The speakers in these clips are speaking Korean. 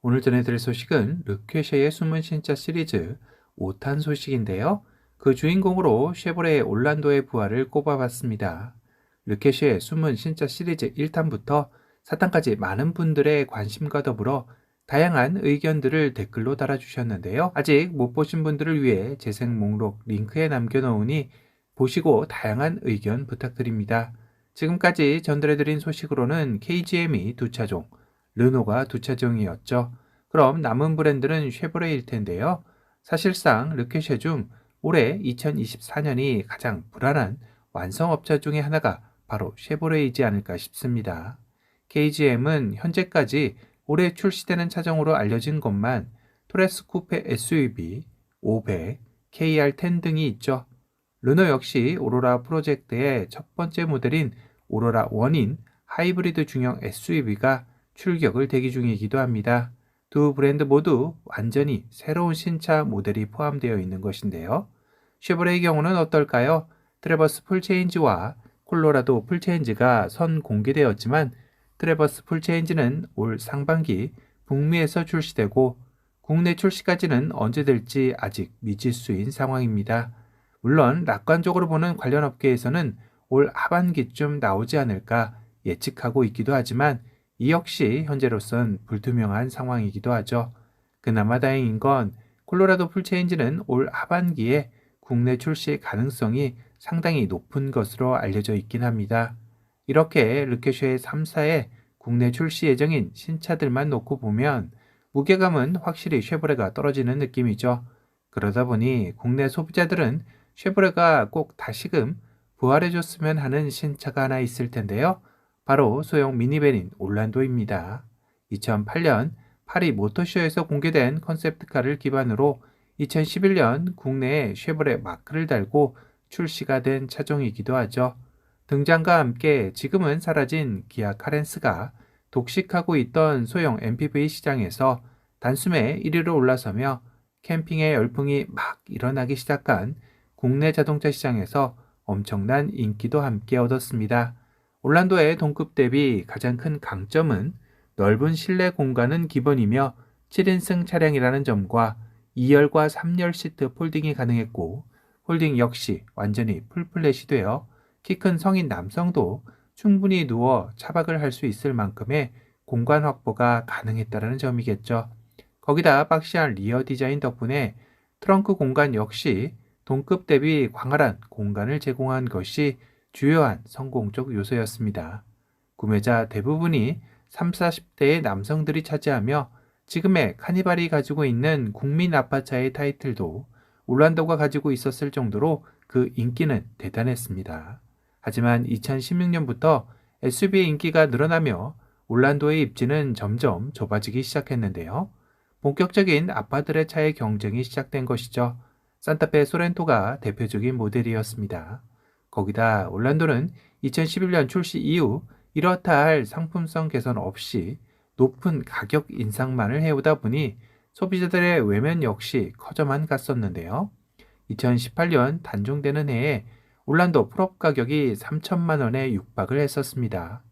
오늘 전해드릴 소식은 르케쉐의 숨은 신차 시리즈 5탄 소식인데요. 그 주인공으로 쉐보레의 올란도의 부활을 꼽아봤습니다. 르케쉐의 숨은 신차 시리즈 1탄부터 4탄까지 많은 분들의 관심과 더불어 다양한 의견들을 댓글로 달아주셨는데요. 아직 못 보신 분들을 위해 재생 목록 링크에 남겨놓으니 보시고 다양한 의견 부탁드립니다. 지금까지 전달해드린 소식으로는 KGM이 두 차종, 르노가 두 차종이었죠. 그럼 남은 브랜드는 쉐보레일 텐데요. 사실상 르케쉐 중 올해 2024년이 가장 불안한 완성업체 중의 하나가 바로 쉐보레이지 않을까 싶습니다. KGM은 현재까지 올해 출시되는 차종으로 알려진 것만 토레스 쿠페 SUV, 500, KR10 등이 있죠. 르노 역시 오로라 프로젝트의 첫 번째 모델인 오로라 1인 하이브리드 중형 SUV가 출격을 대기 중이기도 합니다. 두 브랜드 모두 완전히 새로운 신차 모델이 포함되어 있는 것인데요. 쉐보레의 경우는 어떨까요? 트레버스 풀체인지와 콜로라도 풀체인지가 선 공개되었지만 트레버스 풀체인지는 올 상반기 북미에서 출시되고 국내 출시까지는 언제 될지 아직 미지수인 상황입니다. 물론 낙관적으로 보는 관련 업계에서는 올 하반기쯤 나오지 않을까 예측하고 있기도 하지만 이 역시 현재로선 불투명한 상황이기도 하죠. 그나마 다행인 건 콜로라도 풀체인지는 올 하반기에 국내 출시 가능성이 상당히 높은 것으로 알려져 있긴 합니다. 이렇게 르케쉐의 3사의 국내 출시 예정인 신차들만 놓고 보면 무게감은 확실히 쉐보레가 떨어지는 느낌이죠. 그러다 보니 국내 소비자들은 쉐보레가 꼭 다시금 부활해줬으면 하는 신차가 하나 있을 텐데요. 바로 소형 미니밴인 올란도입니다. 2008년 파리 모터쇼에서 공개된 컨셉트카를 기반으로 2011년 국내에 쉐보레 마크를 달고 출시가 된 차종이기도 하죠. 등장과 함께 지금은 사라진 기아 카렌스가 독식하고 있던 소형 MPV 시장에서 단숨에 1위로 올라서며 캠핑의 열풍이 막 일어나기 시작한 국내 자동차 시장에서 엄청난 인기도 함께 얻었습니다. 올란도의 동급 대비 가장 큰 강점은 넓은 실내 공간은 기본이며 7인승 차량이라는 점과 2열과 3열 시트 폴딩이 가능했고 홀딩 역시 완전히 풀플랫이 되어 키 큰 성인 남성도 충분히 누워 차박을 할 수 있을 만큼의 공간 확보가 가능했다는 점이겠죠. 거기다 박시한 리어 디자인 덕분에 트렁크 공간 역시 동급 대비 광활한 공간을 제공한 것이 주요한 성공적 요소였습니다. 구매자 대부분이 3, 40대의 남성들이 차지하며 지금의 카니발이 가지고 있는 국민 아파차의 타이틀도 올란도가 가지고 있었을 정도로 그 인기는 대단했습니다. 하지만 2016년부터 SUV의 인기가 늘어나며 올란도의 입지는 점점 좁아지기 시작했는데요. 본격적인 아빠들의 차의 경쟁이 시작된 것이죠. 산타페 소렌토가 대표적인 모델이었습니다. 거기다 올란도는 2011년 출시 이후 이렇다 할 상품성 개선 없이 높은 가격 인상만을 해오다 보니 소비자들의 외면 역시 커져만 갔었는데요. 2018년 단종되는 해에 올란도 풀업 가격이 3천만 원에 육박을 했었습니다.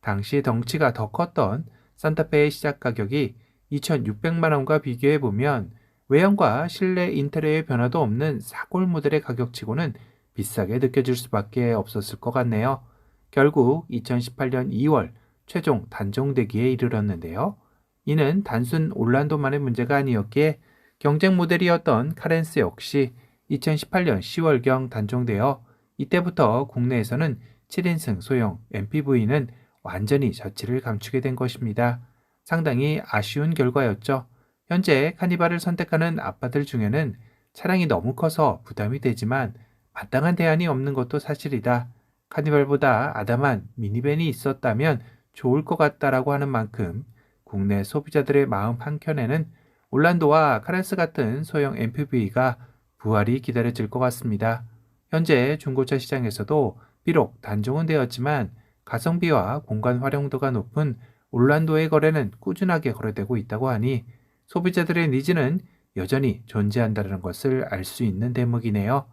당시 덩치가 더 컸던 산타페의 시작 가격이 2,600만 원과 비교해 보면 외형과 실내 인테리어의 변화도 없는 사골 모델의 가격치고는 비싸게 느껴질 수밖에 없었을 것 같네요. 결국 2018년 2월 최종 단종되기에 이르렀는데요. 이는 단순 올란도만의 문제가 아니었기에 경쟁 모델이었던 카렌스 역시 2018년 10월경 단종되어 이때부터 국내에서는 7인승 소형 MPV는 완전히 저치를 감추게 된 것입니다. 상당히 아쉬운 결과였죠. 현재 카니발을 선택하는 아빠들 중에는 차량이 너무 커서 부담이 되지만 마땅한 대안이 없는 것도 사실이다. 카니발보다 아담한 미니밴이 있었다면 좋을 것 같다라고 하는 만큼 국내 소비자들의 마음 한켠에는 올란도와 카렌스 같은 소형 MPV가 부활이 기다려질 것 같습니다. 현재 중고차 시장에서도 비록 단종은 되었지만 가성비와 공간 활용도가 높은 올란도의 거래는 꾸준하게 거래되고 있다고 하니 소비자들의 니즈는 여전히 존재한다는 것을 알 수 있는 대목이네요.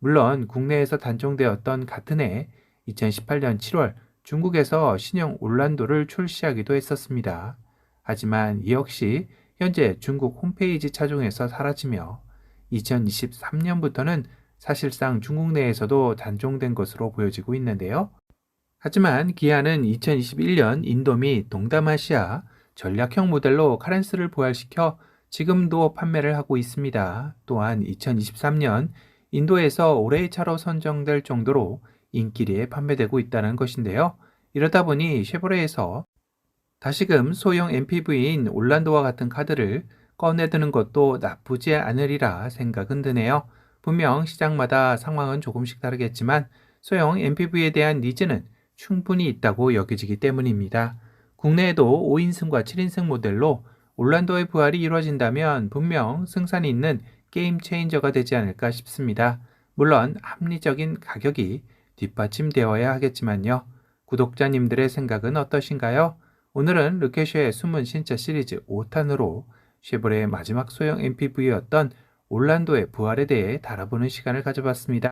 물론 국내에서 단종되었던 같은 해 2018년 7월 중국에서 신형 올란도를 출시하기도 했었습니다. 하지만 이 역시 현재 중국 홈페이지 차종에서 사라지며 2023년부터는 사실상 중국 내에서도 단종된 것으로 보여지고 있는데요. 하지만 기아는 2021년 인도 및 동남아시아 전략형 모델로 카렌스를 부활시켜 지금도 판매를 하고 있습니다. 또한 2023년 인도에서 올해의 차로 선정될 정도로 인기리에 판매되고 있다는 것인데요. 이러다 보니 쉐보레에서 다시금 소형 MPV인 올란도와 같은 카드를 꺼내드는 것도 나쁘지 않으리라 생각은 드네요. 분명 시장마다 상황은 조금씩 다르겠지만 소형 MPV에 대한 니즈는 충분히 있다고 여겨지기 때문입니다. 국내에도 5인승과 7인승 모델로 올란도의 부활이 이루어진다면 분명 승산이 있는 게임 체인저가 되지 않을까 싶습니다. 물론 합리적인 가격이 뒷받침되어야 하겠지만요. 구독자님들의 생각은 어떠신가요? 오늘은 르케쉐의 숨은 신차 시리즈 5탄으로 쉐보레의 마지막 소형 MPV였던 올란도의 부활에 대해 달아보는 시간을 가져봤습니다.